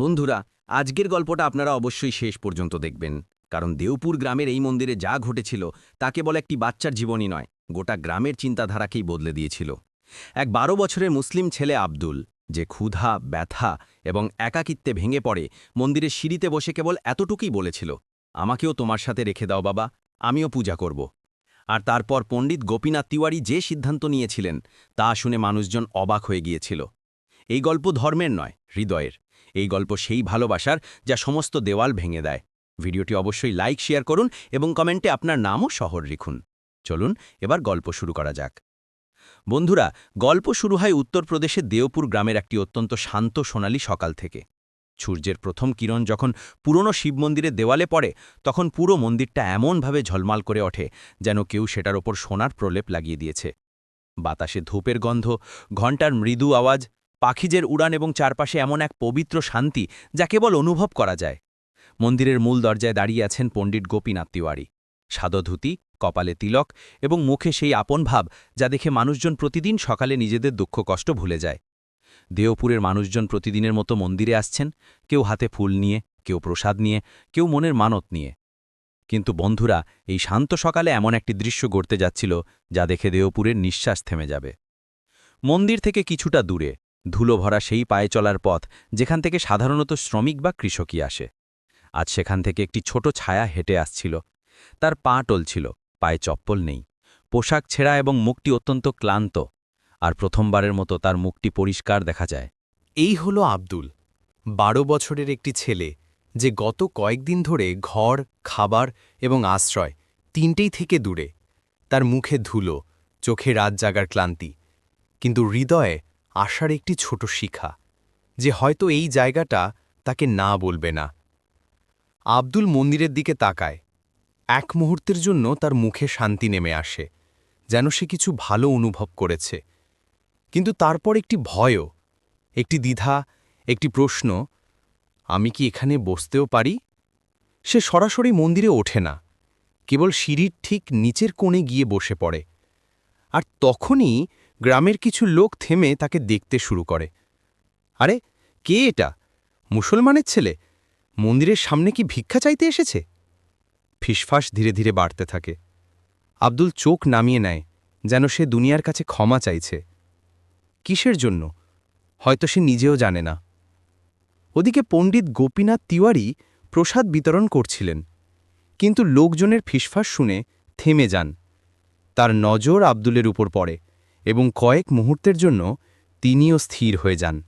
বন্ধুরা, আজকের গল্পটা আপনারা অবশ্যই শেষ পর্যন্ত দেখবেন। কারণ দেওপুর গ্রামের এই মন্দিরে যা ঘটেছিল তা কেবল একটি বাচ্চার জীবনই নয়, গোটা গ্রামের চিন্তাধারাকেই বদলে দিয়েছিল। এক বারো বছরের মুসলিম ছেলে আব্দুল, যে ক্ষুধা, ব্যথা এবং একাকিত্বে ভেঙে পড়ে, মন্দিরের সিঁড়িতে বসে কেবল এতটুকুই বলেছিল, আমাকেও তোমার সাথে রেখে দাও বাবা, আমিও পূজা করব। আর তারপর পণ্ডিত গোপীনাথ তিওয়ারি যে সিদ্ধান্ত নিয়েছিলেন, তা শুনে মানুষজন অবাক হয়ে গিয়েছিল। এই গল্প ধর্মের নয়, হৃদয়ের। এই গল্প সেই ভালোবাসার যা সমস্ত দেওয়াল ভেঙে দেয়। ভিডিওটি অবশ্যই লাইক, শেয়ার করুন এবং কমেন্টে আপনার নামও শহর লিখুন। চলুন, এবার গল্প শুরু করা যাক। বন্ধুরা, গল্প শুরু হয় উত্তরপ্রদেশের দেওপুর গ্রামের একটি অত্যন্ত শান্ত সোনালী সকাল থেকে। সূর্যের প্রথম কিরণ যখন পুরনো শিব মন্দিরের দেওয়ালে পড়ে, তখন পুরো মন্দিরটা এমনভাবে ঝলমাল করে ওঠে যেন কেউ সেটার ওপর সোনার প্রলেপ লাগিয়ে দিয়েছে। বাতাসে ধূপের গন্ধ, ঘণ্টার মৃদু আওয়াজ পাখিজের উড়ান এবং চারপাশে এমন এক পবিত্র শান্তি যা কেবল অনুভব করা যায়। মন্দিরের মূল দরজায় দাঁড়িয়ে আছেন পণ্ডিত গোপীনাথ তিওয়ারি। সাদধুতি কপালে তিলক এবং মুখে সেই আপন ভাব যা দেখে মানুষজন প্রতিদিন সকালে নিজেদের দুঃখ কষ্ট ভুলে যায়। দেওপুরের মানুষজন প্রতিদিনের মতো মন্দিরে আসছেন, কেউ হাতে ফুল নিয়ে, কেউ প্রসাদ নিয়ে, কেউ মনের মানত নিয়ে। কিন্তু বন্ধুরা, এই শান্ত সকালে এমন একটি দৃশ্য গড়তে যাচ্ছিল যা দেখে দেওপুরের নিঃশ্বাস থেমে যাবে। মন্দির থেকে কিছুটা দূরে ধুলো ভরা সেই পায়ে চলার পথ যেখান থেকে সাধারণত শ্রমিক বা কৃষকই আসে। আজ সেখান থেকে একটি ছোট ছায়া হেঁটে আসছিল। তার পা টলছিল, পায়ে চপ্পল নেই। পোশাক ছেঁড়া এবং মুখটি অত্যন্ত ক্লান্ত। আর প্রথমবারের মতো তার মুখটি পরিষ্কার দেখা যায়। এই হল আব্দুল, বারো বছরের একটি ছেলে, যে গত কয়েকদিন ধরে ঘর, খাবার এবং আশ্রয় তিনটেই থেকে দূরে। তার মুখে ধুলো, চোখে রাত জাগার ক্লান্তি। কিন্তু হৃদয়ে আশার একটি ছোট শিখা, যে হয়তো এই জায়গাটা তাকে না বলবে না। আব্দুল মন্দিরের দিকে তাকায়। এক মুহূর্তের জন্য তার মুখে শান্তি নেমে আসে, যেন সে কিছু ভালো অনুভব করেছে। কিন্তু তারপর একটি ভয়ও, একটি দ্বিধা, একটি প্রশ্ন, আমি কি এখানে বসতেও পারি? সে সরাসরি মন্দিরে ওঠে না, কেবল সিঁড়ির ঠিক নিচের কোণে গিয়ে বসে পড়ে। আর তখনই গ্রামের কিছু লোক থেমে তাকে দেখতে শুরু করে। আরে, কে এটা? মুসলমানের ছেলে? মন্দিরের সামনে কি ভিক্ষা চাইতে এসেছে? ফিসফাস ধীরে ধীরে বাড়তে থাকে। আব্দুল চোখ নামিয়ে নেয়, যেন সে দুনিয়ার কাছে ক্ষমা চাইছে। কিসের জন্য? হয়তো সে নিজেও জানে না। ওদিকে পণ্ডিত গোপীনাথ তিওয়ারি প্রসাদ বিতরণ করছিলেন, কিন্তু লোকজনের ফিসফাস শুনে থেমে যান। তার নজর আব্দুলের উপর পড়ে। এবং কয়েক মুহূর্তের জন্য তিনিও স্থির হয়ে যান।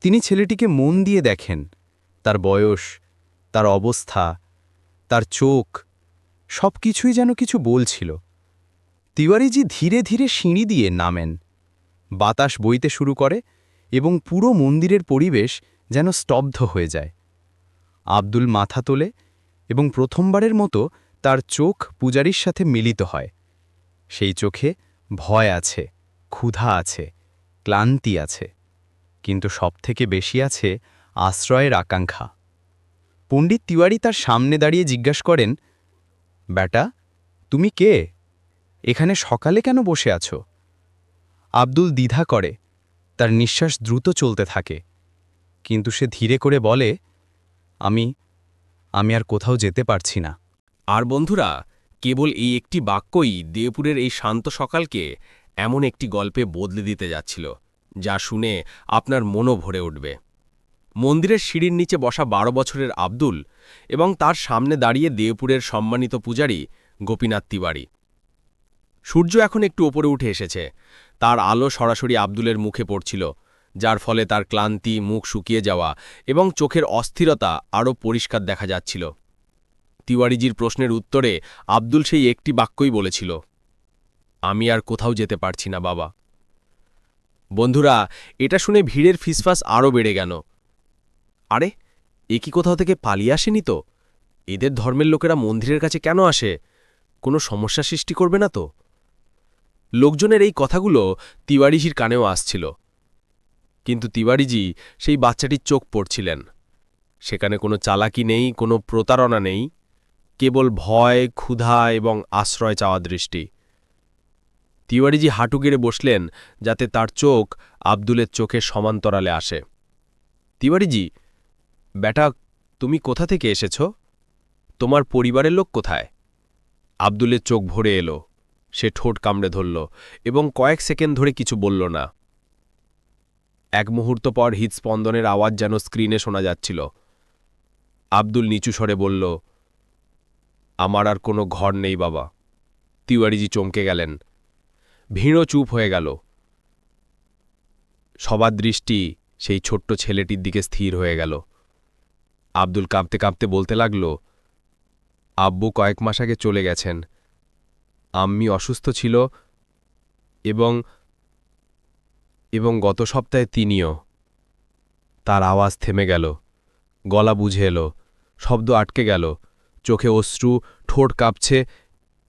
তিনি ছেলেটিকে মন দিয়ে দেখেন। তার বয়স, তার অবস্থা, তার চোখ সব কিছুই যেন কিছু বলছিল। তিওয়ারিজি ধীরে ধীরে সিঁড়ি দিয়ে নামেন। বাতাস বইতে শুরু করে এবং পুরো মন্দিরের পরিবেশ যেন স্তব্ধ হয়ে যায়। আব্দুল মাথা তোলে এবং প্রথমবারের মতো তার চোখ পূজারীর সাথে মিলিত হয়। সেই চোখে ভয় আছে, ক্ষুধা আছে, ক্লান্তি আছে, কিন্তু সবথেকে বেশি আছে আশ্রয়ের আকাঙ্ক্ষা। পণ্ডিত তিওয়ারি তার সামনে দাঁড়িয়ে জিজ্ঞাস করেন, ব্যাটা, তুমি কে? এখানে সকালে কেন বসে আছো? আব্দুল দ্বিধা করে, তার নিঃশ্বাস দ্রুত চলতে থাকে, কিন্তু সে ধীরে করে বলে, আমি আমি আর কোথাও যেতে পারছি না। আর বন্ধুরা কেবল এই একটি বাক্যই দেবপুরের এই শান্ত সকালকে এমন একটি গল্পে বদলে দিতে যাচ্ছিল, যা শুনে আপনার মনও ভরে উঠবে। মন্দিরের সিঁড়ির নিচে বসা বারো বছরের আব্দুল এবং তার সামনে দাঁড়িয়ে দেবপুরের সম্মানিত পূজারী গোপীনাথ তিওয়ারি। সূর্য এখন একটু ওপরে উঠে এসেছে। তার আলো সরাসরি আব্দুলের মুখে পড়ছিল, যার ফলে তার ক্লান্তি, মুখ শুকিয়ে যাওয়া এবং চোখের অস্থিরতা আরও পরিষ্কার দেখা যাচ্ছিল। তিওয়ারিজির প্রশ্নের উত্তরে আব্দুল সেই একটি বাক্যই বলেছিল, আমি আর কোথাও যেতে পারছি না, বাবা। বন্ধুরা, এটা শুনে ভিড়ের ফিসফাস আরও বেড়ে গেল। আরে, এ কি কোথাও থেকে পালিয়ে আসেনি তো? এদের ধর্মের লোকেরা মন্দিরের কাছে কেন আসে? কোনো সমস্যা সৃষ্টি করবে না তো? লোকজনের এই কথাগুলো তিওয়ারিজির কানেও আসছিল। কিন্তু তিওয়ারিজি সেই বাচ্চাটির চোখ পড়ছিলেন। সেখানে কোনো চালাকি নেই, কোনো প্রতারণা নেই। কেবল ভয়, ক্ষুধা এবং আশ্রয় চাওয়া দৃষ্টি। তিওয়ারিজি হাঁটু গেড়ে বসলেন যাতে তার চোখ আব্দুলের চোখের সমান্তরালে আসে। তিওয়ারিজি বেটা তুমি কোথা থেকে এসেছ? তোমার পরিবারের লোক কোথায়? আব্দুলের চোখ ভরে এলো। সে ঠোঁট কামড়ে ধরল এবং কয়েক সেকেন্ড ধরে কিছু বলল না। এক মুহূর্ত পর হৃদস্পন্দনের আওয়াজ যেন স্ক্রিনে শোনা যাচ্ছিল। আব্দুল নিচু স্বরে বলল আমার আর কোনো ঘর নেই, বাবা। তিওয়ারিজি চমকে গেলেন। ভিড়ও চুপ হয়ে গেল। সবার দৃষ্টি সেই ছোট্ট ছেলেটির দিকে স্থির হয়ে গেল। আব্দুল কাঁপতে কাঁপতে বলতে লাগল, আব্বু কয়েক মাস আগে চলে গেছেন। আম্মি অসুস্থ ছিল এবং এবং গত সপ্তাহে তিনিও। তার আওয়াজ থেমে গেল। গলা বুঝে এলো। শব্দ আটকে গেল। চোখে অশ্রু, ঠোঁট কাঁপছে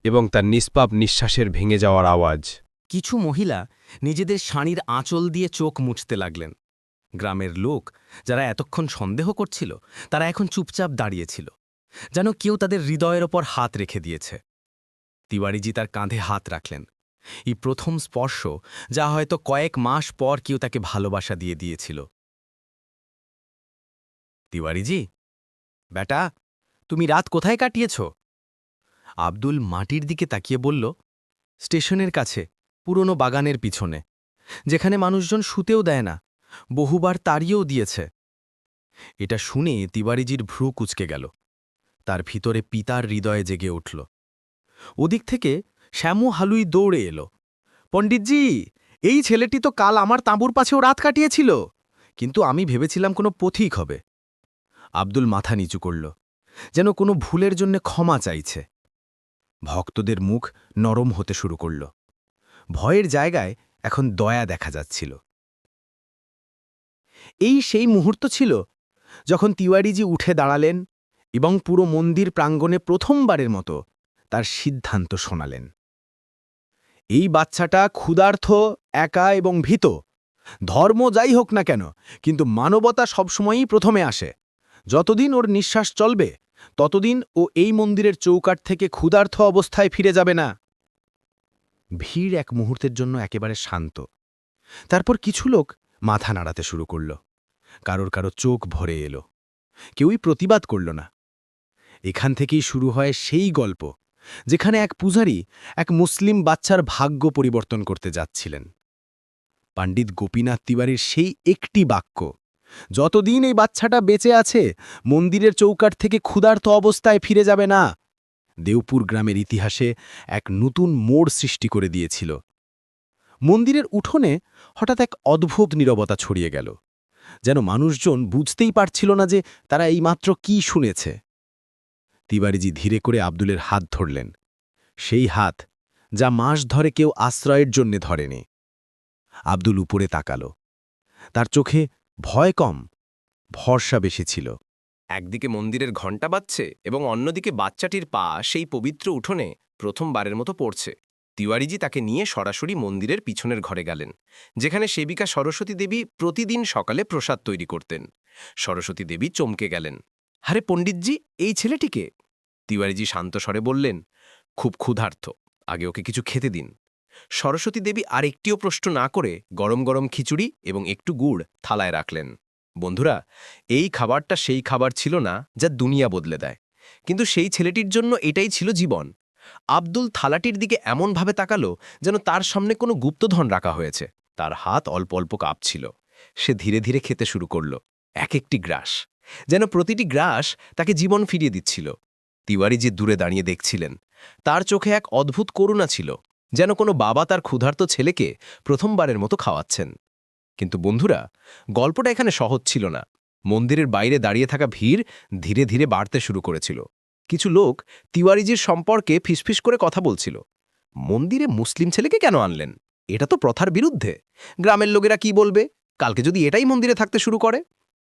এবং তার নিষ্পাপ নিঃশ্বাসের ভেঙে যাওয়ার আওয়াজ। কিছু মহিলা নিজেদের শাড়ির আঁচল দিয়ে চোখ মুছতে লাগলেন। গ্রামের লোক যারা এতক্ষণ সন্দেহ করছিল, তারা এখন চুপচাপ দাঁড়িয়েছিল, যেন কেউ তাদের হৃদয়ের ওপর হাত রেখে দিয়েছে। তিওয়ারিজি তার কাঁধে হাত রাখলেন। এই প্রথম স্পর্শ যা হয়তো কয়েক মাস পর কেউ তাকে ভালোবাসা দিয়ে দিয়েছিল। তিওয়ারিজি বেটা তুমি রাত কোথায় কাটিয়েছ? আব্দুল মাটির দিকে তাকিয়ে বলল, স্টেশনের কাছে, পুরনো বাগানের পিছনে, যেখানে মানুষজন শুতেও দেয় না, বহুবার তাড়িয়েও দিয়েছে। এটা শুনে তিওয়ারিজির ভ্রু কুচকে গেল। তার ভিতরে পিতার হৃদয়ে জেগে উঠল। ওদিক থেকে শ্যামু হালুই দৌড়ে এলো, পণ্ডিতজি, এই ছেলেটি তো কাল আমার তাঁবুর পাশেও রাত কাটিয়েছিল, কিন্তু আমি ভেবেছিলাম কোনো পথিক হবে। আব্দুল মাথা নিচু করল। যেন কোনো ভুলের জন্য ক্ষমা চাইছে। ভক্তদের মুখ নরম হতে শুরু করল। ভয়ের জায়গায় এখন দয়া দেখা যাচ্ছিল। এই সেই মুহূর্ত ছিল যখন তিওয়ারিজি উঠে দাঁড়ালেন এবং পুরো মন্দির প্রাঙ্গণে প্রথমবারের মতো তার সিদ্ধান্ত শোনালেন। এই বাচ্চাটা ক্ষুধার্থ, একা এবং ভীত। ধর্ম যাই হোক না কেন, কিন্তু মানবতা সবসময়ই প্রথমে আসে। যতদিন ওর নিঃশ্বাস চলবে ততদিন ও এই মন্দিরের চৌকাট থেকে ক্ষুধার্থ অবস্থায় ফিরে যাবে না। ভিড় এক মুহূর্তের জন্য একেবারে শান্ত। তারপর কিছু লোক মাথা নাড়াতে শুরু করল। কারোর কারও চোখ ভরে এলো। কেউই প্রতিবাদ করল না। এখান থেকেই শুরু হয় সেই গল্প, যেখানে এক পূজারী এক মুসলিম বাচ্চার ভাগ্য পরিবর্তন করতে যাচ্ছিলেন। পণ্ডিত গোপীনাথ তিওয়ারির সেই একটি বাক্য যতদিন এই বাচ্চাটা বেঁচে আছে, মন্দিরের চৌকাট থেকে ক্ষুধার্ত অবস্থায় ফিরে যাবে না। দেওপুর গ্রামের ইতিহাসে এক নতুন মোড় সৃষ্টি করে দিয়েছিল। মন্দিরের উঠোনে হঠাৎ এক অদ্ভুত নীরবতা ছড়িয়ে গেল, যেন মানুষজন বুঝতেই পারছিল না যে তারা এইমাত্র কি শুনেছে। তিওয়ারিজি ধীরে করে আব্দুলের হাত ধরলেন। সেই হাত যা মাস ধরে কেউ আশ্রয়ের জন্যে ধরেনি। আব্দুল উপরে তাকালো। তার চোখে ভয় কম, ভরসা বেশি ছিল। একদিকে মন্দিরের ঘণ্টা বাজছে এবং অন্যদিকে বাচ্চাটির পা সেই পবিত্র উঠোনে প্রথমবারের মতো পড়ছে। তিওয়ারিজি তাকে নিয়ে সরাসরি মন্দিরের পিছনের ঘরে গেলেন, যেখানে সেবিকা সরস্বতী দেবী প্রতিদিন সকালে প্রসাদ তৈরি করতেন। সরস্বতী দেবী চমকে গেলেন হারে পণ্ডিতজি, এই ছেলেটিকে? তিওয়ারিজি শান্ত স্বরে বললেন, খুব ক্ষুধার্থ আগে ওকে কিছু খেতে দিন। সরস্বতী দেবী আর একটিও প্রশ্ন না করে গরম গরম খিচুড়ি এবং একটু গুড় থালায় রাখলেন। বন্ধুরা, এই খাবারটা সেই খাবার ছিল না যা দুনিয়া বদলে দেয়। কিন্তু সেই ছেলেটির জন্য এটাই ছিল জীবন। আব্দুল থালাটির দিকে এমনভাবে তাকালো যেন তার সামনে কোনো গুপ্তধন রাখা হয়েছে। তার হাত অল্প অল্প কাঁপছিল। সে ধীরে ধীরে খেতে শুরু করল। এক একটি গ্রাস। যেন প্রতিটি গ্রাস তাকে জীবন ফিরিয়ে দিচ্ছিল। তিওয়ারি যে দূরে দাঁড়িয়ে দেখছিলেন, তার চোখে এক অদ্ভুত করুণা ছিল। যেন কোনো বাবা তার ক্ষুধার্ত ছেলেকে প্রথমবারের মতো খাওয়াচ্ছেন। কিন্তু বন্ধুরা, গল্পটা এখানে সহজ ছিল না। মন্দিরের বাইরে দাঁড়িয়ে থাকা ভিড় ধীরে ধীরে বাড়তে শুরু করেছিল। কিছু লোক তিওয়ারিজির সম্পর্কে ফিসফিস করে কথা বলছিল। মন্দিরে মুসলিম ছেলেকে কেন আনলেন? এটা তো প্রথার বিরুদ্ধে। গ্রামের লোকেরা কি বলবে? কালকে যদি এটাই মন্দিরে থাকতে শুরু করে?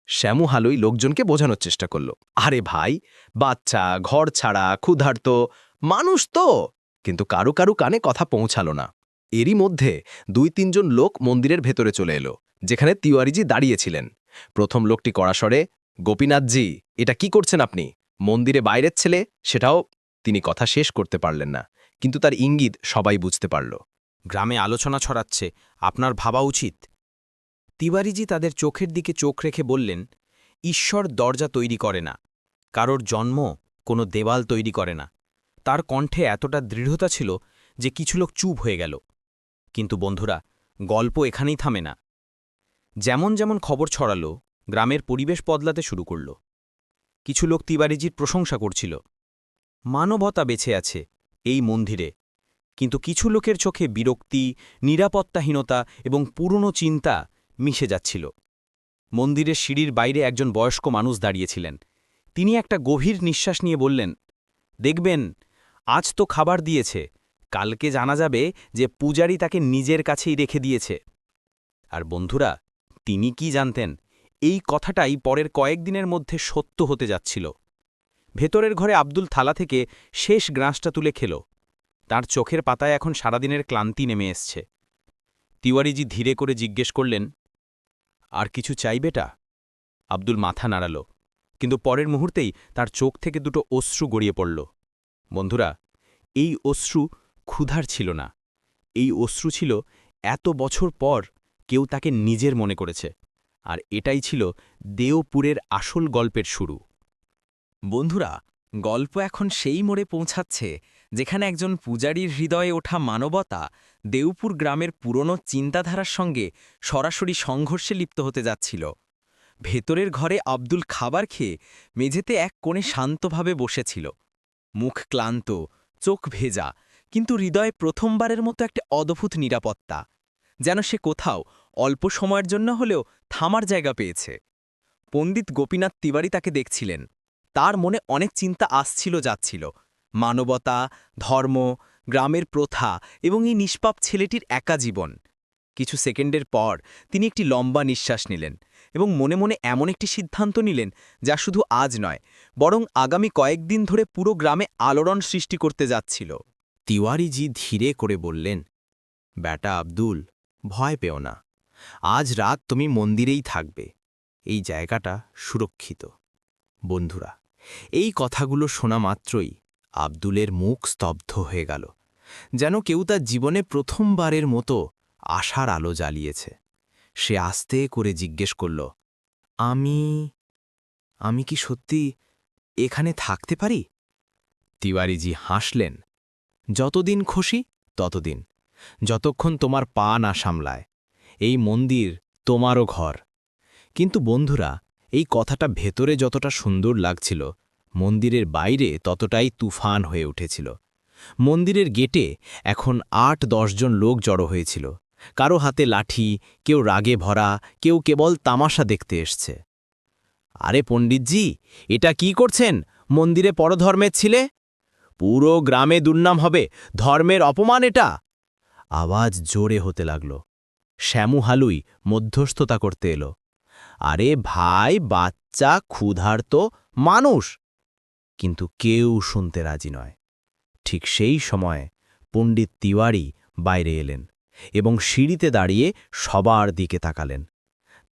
শ্যামু হালুই লোকজনকে বোঝানোর চেষ্টা করল। আরে ভাই, বাচ্চা, ঘর ছাড়া, ক্ষুধার্ত, মানুষ তো! কিন্তু কারু কারু কানে কথা পৌঁছালো না। এরই মধ্যে দুই তিনজন লোক মন্দিরের ভেতরে চলে এলো, যেখানে তিওয়ারিজি দাঁড়িয়েছিলেন। প্রথম লোকটি কড়াসরে গোপীনাথজি, এটা কি করছেন আপনি? মন্দিরে বাইরের ছেলে? সেটাও তিনি কথা শেষ করতে পারলেন না কিন্তু তার ইঙ্গিত সবাই বুঝতে পারল। গ্রামে আলোচনা ছড়াচ্ছে, আপনার ভাবা উচিত তিওয়ারিজি তাদের চোখের দিকে চোখ রেখে বললেন, ঈশ্বর দরজা তৈরি করে না। কারোর জন্ম কোনো দেওয়াল তৈরি করে না। তার কণ্ঠে এতটা দৃঢ়তা ছিল যে কিছু লোক চুপ হয়ে গেল। কিন্তু বন্ধুরা, গল্প এখানেই থামে না। যেমন যেমন খবর ছড়ালো, গ্রামের পরিবেশ বদলাতে শুরু করল। কিছু লোক তিবারিজির প্রশংসা করছিল। মানবতা বেঁচে আছে এই মন্দিরে, কিন্তু কিছু লোকের চোখে বিরক্তি, নিরাপত্তাহীনতা এবং পুরনো চিন্তা মিশে যাচ্ছিল। মন্দিরের সিঁড়ির বাইরে একজন বয়স্ক মানুষ দাঁড়িয়েছিলেন। তিনি একটা গভীর নিঃশ্বাস নিয়ে বললেন, দেখবেন আজ তো খাবার দিয়েছে। কালকে জানা যাবে যে পূজারি তাকে নিজের কাছেই রেখে দিয়েছে। আর বন্ধুরা, তিনি কি জানতেন? এই কথাটাই পরের কয়েকদিনের মধ্যে সত্য হতে যাচ্ছিল। ভেতরের ঘরে আব্দুল থালা থেকে শেষ গ্রাসটা তুলে খেল। তার চোখের পাতায় এখন সারাদিনের ক্লান্তি নেমে এসছে। তিওয়ারিজি ধীরে করে জিজ্ঞেস করলেন, আর কিছু চাই বেটা আব্দুল মাথা নাড়াল, কিন্তু পরের মুহূর্তেই তার চোখ থেকে দুটো অশ্রু গড়িয়ে পড়ল। বন্ধুরা, এই অশ্রু ক্ষুধার ছিল না। এই অশ্রু ছিল এত বছর পর কেউ তাকে নিজের মনে করেছে, আর এটাই ছিল দেওপুরের আসল গল্পের শুরু। বন্ধুরা, গল্প এখন সেই মোড়ে পৌঁছাচ্ছে যেখানে একজন পূজারীর হৃদয়ে ওঠা মানবতা দেউপুর গ্রামের পুরনো চিন্তাধারার সঙ্গে সরাসরি সংঘর্ষে লিপ্ত হতে যাচ্ছিল। ভেতরের ঘরে আব্দুল খাবার খেয়ে মেঝেতে এক কোণে শান্তভাবে বসেছিল। মুখ ক্লান্ত, চোখ ভেজা, কিন্তু হৃদয়ে প্রথমবারের মতো একটা অদ্ভুত নিরাপত্তা। যেন সে কোথাও অল্প সময়ের জন্য হলেও থামার জায়গা পেয়েছে। পণ্ডিত গোপীনাথ তিওয়ারি তাকে দেখছিলেন। তার মনে অনেক চিন্তা আসছিল যাচ্ছিল। মানবতা, ধর্ম, গ্রামের প্রথা এবং এই নিষ্পাপ ছেলেটির একা জীবন। কিছু সেকেন্ডের পর তিনি একটি লম্বা নিঃশ্বাস নিলেন। এবং মনে মনে এমন একটি সিদ্ধান্ত নিলেন যা শুধু আজ নয়, বরং আগামী কয়েকদিন ধরে পুরো গ্রামে আলোড়ন সৃষ্টি করতে যাচ্ছিল। তিওয়ারিজি ধীরে করে বললেন বেটা আব্দুল, ভয় পেও না। আজ রাত তুমি মন্দিরেই থাকবে। এই জায়গাটা সুরক্ষিত। বন্ধুরা, এই কথাগুলো শোনা মাত্রই আব্দুলের মুখ স্তব্ধ হয়ে গেল, যেন কেউ তার জীবনে প্রথমবারের মতো আশার আলো জ্বালিয়েছে। সে আস্তে করে জিজ্ঞেস করল, আমি আমি কি সত্যি এখানে থাকতে পারি? তিওয়ারিজি হাসলেন, যতদিন খুশি, ততদিন। যতক্ষণ তোমার পা না সামলায়, এই মন্দির তোমারও ঘর। কিন্তু বন্ধুরা, এই কথাটা ভেতরে যতটা সুন্দর লাগছিল, মন্দিরের বাইরে ততটাই তুফান হয়ে উঠেছিল। মন্দিরের গেটে এখন আট দশজন লোক জড়ো হয়েছিল। কারও হাতে লাঠি, কেউ রাগে ভরা, কেউ কেবল তামাশা দেখতে এসছে। আরে পণ্ডিতজি, এটা কি করছেন? মন্দিরে পরধর্মের ছিলে? পুরো গ্রামে দুর্নাম হবে। ধর্মের অপমান এটা। আওয়াজ জোরে হতে লাগল। শ্যামু হালুই মধ্যস্থতা করতে এলো। আরে ভাই, বাচ্চা, ক্ষুধার্ত মানুষ। কিন্তু কেউ শুনতে রাজি নয়। ঠিক সেই সময় পণ্ডিত তিওয়ারি বাইরে এলেন। এবং সিঁড়িতে দাঁড়িয়ে সবার দিকে তাকালেন।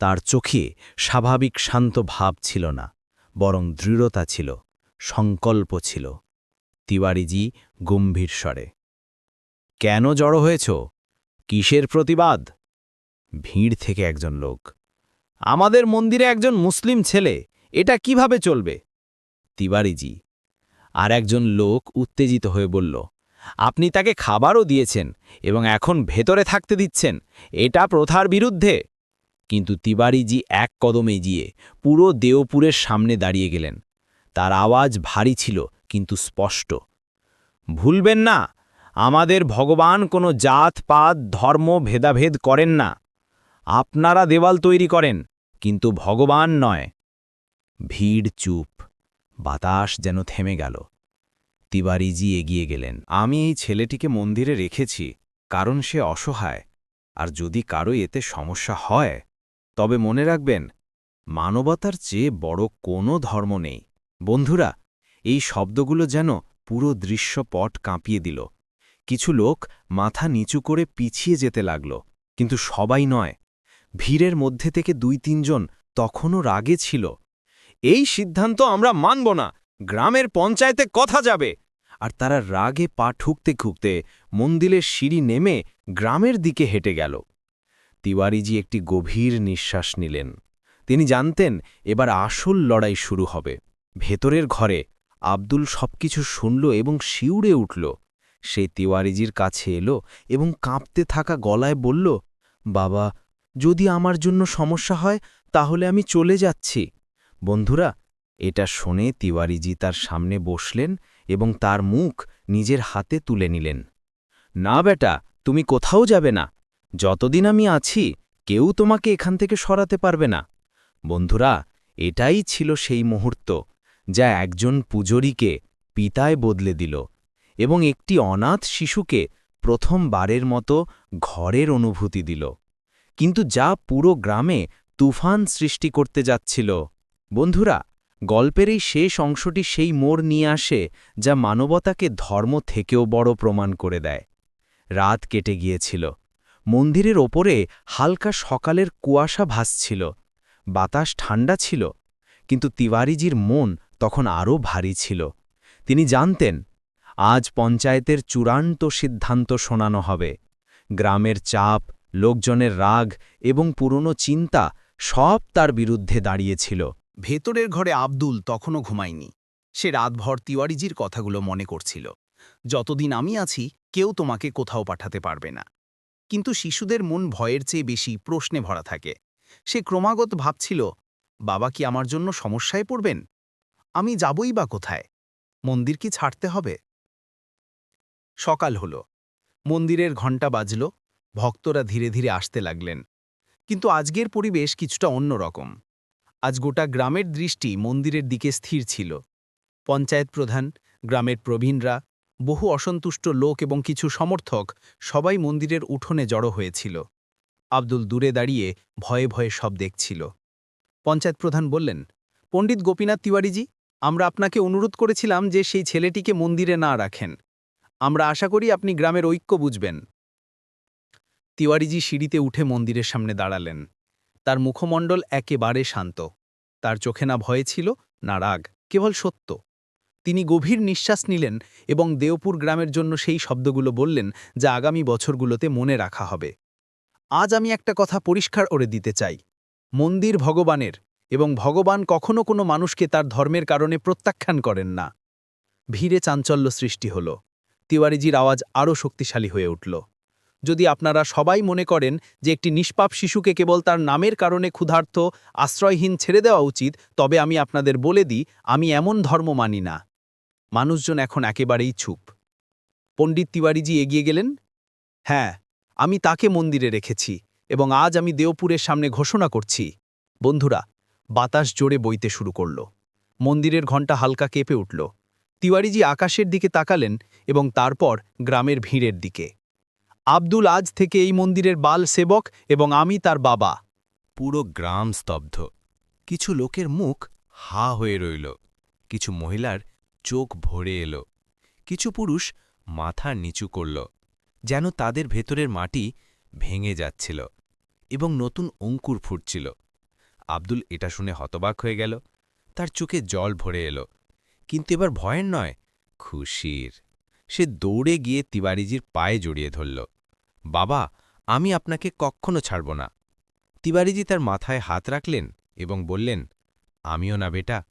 তার চোখে স্বাভাবিক শান্ত ভাব ছিল না, বরং দৃঢ়তা ছিল, সংকল্প ছিল। তিওয়ারিজি গম্ভীর স্বরে, কেন জড়ো হয়েছ? কিসের প্রতিবাদ? ভিড় থেকে একজন লোক, আমাদের মন্দিরে একজন মুসলিম ছেলে, এটা কীভাবে চলবে? তিওয়ারিজি, আর একজন লোক উত্তেজিত হয়ে বলল আপনি তাকে খাবারও দিয়েছেন এবং এখন ভেতরে থাকতে দিচ্ছেন। এটা প্রথার বিরুদ্ধে। কিন্তু তিবারিজি এক কদমে গিয়ে পুরো দেওপুরের সামনে দাঁড়িয়ে গেলেন। তার আওয়াজ ভারী ছিল, কিন্তু স্পষ্ট। ভুলবেন না, আমাদের ভগবান কোনো জাত, পাত, ধর্ম, ভেদাভেদ করেন না। আপনারা দেওয়াল তৈরি করেন, কিন্তু ভগবান নয়। ভিড় চুপ, বাতাস যেন থেমে গেল। তিবারিজি এগিয়ে গেলেন। আমি এই ছেলেটিকে মন্দিরে রেখেছি, কারণ সে অসহায়। আর যদি কারও এতে সমস্যা হয়, তবে মনে রাখবেন, মানবতার চেয়ে বড় কোনো ধর্ম নেই। বন্ধুরা, এই শব্দগুলো যেন পুরো দৃশ্যপট কাঁপিয়ে দিল। কিছু লোক মাথা নিচু করে পিছিয়ে যেতে লাগল, কিন্তু সবাই নয়। ভিড়ের মধ্যে থেকে দুই তিনজন তখনও রাগে ছিল। এই সিদ্ধান্ত আমরা মানব না। গ্রামের পঞ্চায়েতে কথা যাবে। আর তারা রাগে পা ঠুকতে ঠুকতে মন্দিরের সিঁড়ি নেমে গ্রামের দিকে হেঁটে গেল। তিওয়ারিজি একটি গভীর নিঃশ্বাস নিলেন। তিনি জানতেন, এবার আসল লড়াই শুরু হবে। ভেতরের ঘরে আব্দুল সবকিছু শুনল এবং শিউরে উঠল। সে তিওয়ারিজির কাছে এলো এবং কাঁপতে থাকা গলায় বলল, বাবা, যদি আমার জন্য সমস্যা হয়, তাহলে আমি চলে যাচ্ছি। বন্ধুরা, এটা শুনে তিওয়ারিজি তার সামনে বসলেন এবং তার মুখ নিজের হাতে তুলে নিলেন। না বেটা, তুমি কোথাও যাবে না। যতদিন আমি আছি, কেউ তোমাকে এখান থেকে সরাতে পারবে না। বন্ধুরা, এটাই ছিল সেই মুহূর্ত যা একজন পূজরীকে পিতায় বদলে দিল এবং একটি অনাথ শিশুকে প্রথমবারের মতো ঘরের অনুভূতি দিল। কিন্তু যা পুরো গ্রামে তুফান সৃষ্টি করতে যাচ্ছিল। বন্ধুরা গল্পের এই শেষ অংশটি সেই মোড় নিয়ে আসে যা মানবতাকে ধর্ম থেকেও বড় প্রমাণ করে দেয়। রাত কেটে গিয়েছিল। মন্দিরের ওপরে হালকা সকালের কুয়াশা ভাসছিল। বাতাস ঠান্ডা ছিল, কিন্তু তিওয়ারিজির মন তখন আরও ভারী ছিল। তিনি জানতেন, আজ পঞ্চায়েতের চূড়ান্ত সিদ্ধান্ত শোনানো হবে। গ্রামের চাপ, লোকজনের রাগ এবং পুরনো চিন্তা সব তার বিরুদ্ধে দাঁড়িয়েছিল। ভেতরের ঘরে আব্দুল তখনও ঘুমায়নি। সে রাতভর তিওয়ারিজির কথাগুলো মনে করছিল। যতদিন আমি আছি, কেউ তোমাকে কোথাও পাঠাতে পারবে না। কিন্তু শিশুদের মন ভয়ের চেয়ে বেশি প্রশ্নে ভরা থাকে। সে ক্রমাগত ভাবছিল, বাবা কি আমার জন্য সমস্যায় পড়বেন? আমি যাবই বা কোথায়? মন্দির কি ছাড়তে হবে? সকাল হল। মন্দিরের ঘণ্টা বাজল। ভক্তরা ধীরে ধীরে আসতে লাগলেন। কিন্তু আজকের পরিবেশ কিছুটা অন্যরকম। আজ গোটা গ্রামের দৃষ্টি মন্দিরের দিকে স্থির ছিল। পঞ্চায়েত প্রধান, গ্রামের প্রবীণরা, বহু অসন্তুষ্ট লোক এবং কিছু সমর্থক সবাই মন্দিরের উঠোনে জড়ো হয়েছিল। আব্দুল দূরে দাঁড়িয়ে ভয়ে ভয়ে সব দেখছিল। পঞ্চায়েত প্রধান বললেন, পণ্ডিত গোপীনাথ তিওয়ারিজি, আমরা আপনাকে অনুরোধ করেছিলাম যে সেই ছেলেটিকে মন্দিরে না রাখেন। আমরা আশা করি আপনি গ্রামের ঐক্য বুঝবেন। তিওয়ারিজি সিঁড়িতে উঠে মন্দিরের সামনে দাঁড়ালেন। তার মুখমণ্ডল একেবারে শান্ত। তার চোখে না ভয়ে ছিল, না রাগ, কেবল সত্য। তিনি গভীর নিঃশ্বাস নিলেন এবং দেওপুর গ্রামের জন্য সেই শব্দগুলো বললেন যা আগামী বছরগুলোতে মনে রাখা হবে। আজ আমি একটা কথা পরিষ্কার করে দিতে চাই। মন্দির ভগবানের এবং ভগবান কখনো কোনো মানুষকে তার ধর্মের কারণে প্রত্যাখ্যান করেন না। ভিড়ে চাঞ্চল্য সৃষ্টি হল। তিওয়ারিজির আওয়াজ আরও শক্তিশালী হয়ে উঠল। যদি আপনারা সবাই মনে করেন যে একটি নিষ্পাপ শিশুকে কেবল তার নামের কারণে ক্ষুধার্ত আশ্রয়হীন ছেড়ে দেওয়া উচিত, তবে আমি আপনাদের বলে দিই, আমি এমন ধর্ম মানি না। মানুষজন এখন একেবারেই চুপ। পণ্ডিত তিওয়ারিজি এগিয়ে গেলেন। হ্যাঁ আমি তাকে মন্দিরে রেখেছি এবং আজ আমি দেওপুরের সামনে ঘোষণা করছি। বন্ধুরা, বাতাস জোরে বইতে শুরু করল। মন্দিরের ঘণ্টা হালকা কেঁপে উঠল। তিওয়ারিজি আকাশের দিকে তাকালেন এবং তারপর গ্রামের ভিড়ের দিকে। আব্দুল আজ থেকে এই মন্দিরের বাল সেবক এবং আমি তার বাবা। পুরো গ্রাম স্তব্ধ। কিছু লোকের মুখ হা হয়ে রইল। কিছু মহিলার চোখ ভরে এলো। কিছু পুরুষ মাথা নিচু করল, যেন তাদের ভেতরের মাটি ভেঙে যাচ্ছিল এবং নতুন অঙ্কুর ফুটছিল। আব্দুল এটা শুনে হতবাক হয়ে গেল। তার চোখে জল ভরে এলো। কিন্তু এবার ভয়ের নয়, খুশির। সে দৌড়ে গিয়ে তিওয়ারিজির পায়ে জড়িয়ে ধরল। বাবা, আমি আপনাকে কখনো ছাড়ব না। তিওয়ারিজি তার মাথায় হাত রাখলেন এবং বললেন, আমিও না বেটা।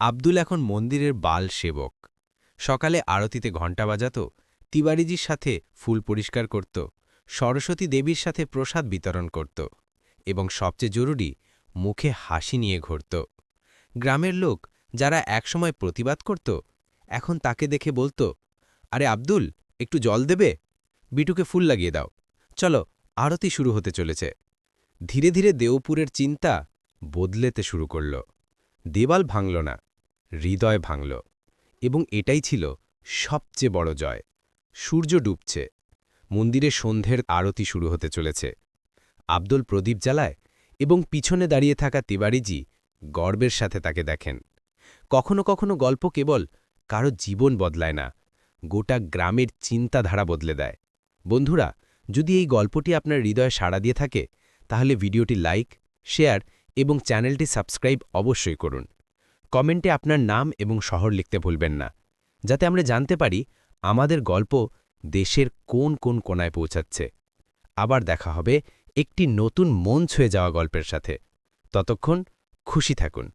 আব্দুল এখন মন্দিরের বাল সেবক। সকালে আরতিতে ঘণ্টা বাজাত, তিওয়ারিজির সাথে ফুল পরিষ্কার করত, সরস্বতী দেবীর সাথে প্রসাদ বিতরণ করত এবং সবচেয়ে জরুরি, মুখে হাসি নিয়ে ঘুরত। গ্রামের লোক যারা একসময় প্রতিবাদ করত, এখন তাকে দেখে বলতো, আরে আব্দুল, একটু জল দেবে? বিটুকে ফুল লাগিয়ে দাও। চলো, আরতি শুরু হতে চলেছে। ধীরে ধীরে দেওপুরের চিন্তা বদলেতে শুরু করল। দেওয়াল ভাঙল না, হৃদয় ভাঙল, এবং এটাই ছিল সবচেয়ে বড় জয়। সূর্য ডুবছে, মন্দিরে সন্ধ্যের আরতি শুরু হতে চলেছে। আব্দুল প্রদীপ জ্বালায় এবং পিছনে দাঁড়িয়ে থাকা তিবারিজি গর্বের সাথে তাকে দেখেন। কখনো কখনো গল্প কেবল কারও জীবন বদলায় না, গোটা গ্রামের চিন্তাধারা বদলে দেয়। বন্ধুরা, যদি এই গল্পটি আপনার হৃদয়ে সাড়া দিয়ে থাকে, তাহলে ভিডিওটি লাইক, শেয়ার এবং চ্যানেলটি সাবস্ক্রাইব অবশ্যই করুন। কমেন্টে আপনার নাম এবং শহর লিখতে ভুলবেন না, যাতে আমরা জানতে পারি আমাদের গল্প দেশের কোন কোন কোনায় পৌঁছাচ্ছে। আবার দেখা হবে একটি নতুন মন ছুঁয়ে যাওয়া গল্পের সাথে। ততক্ষণ খুশি থাকুন।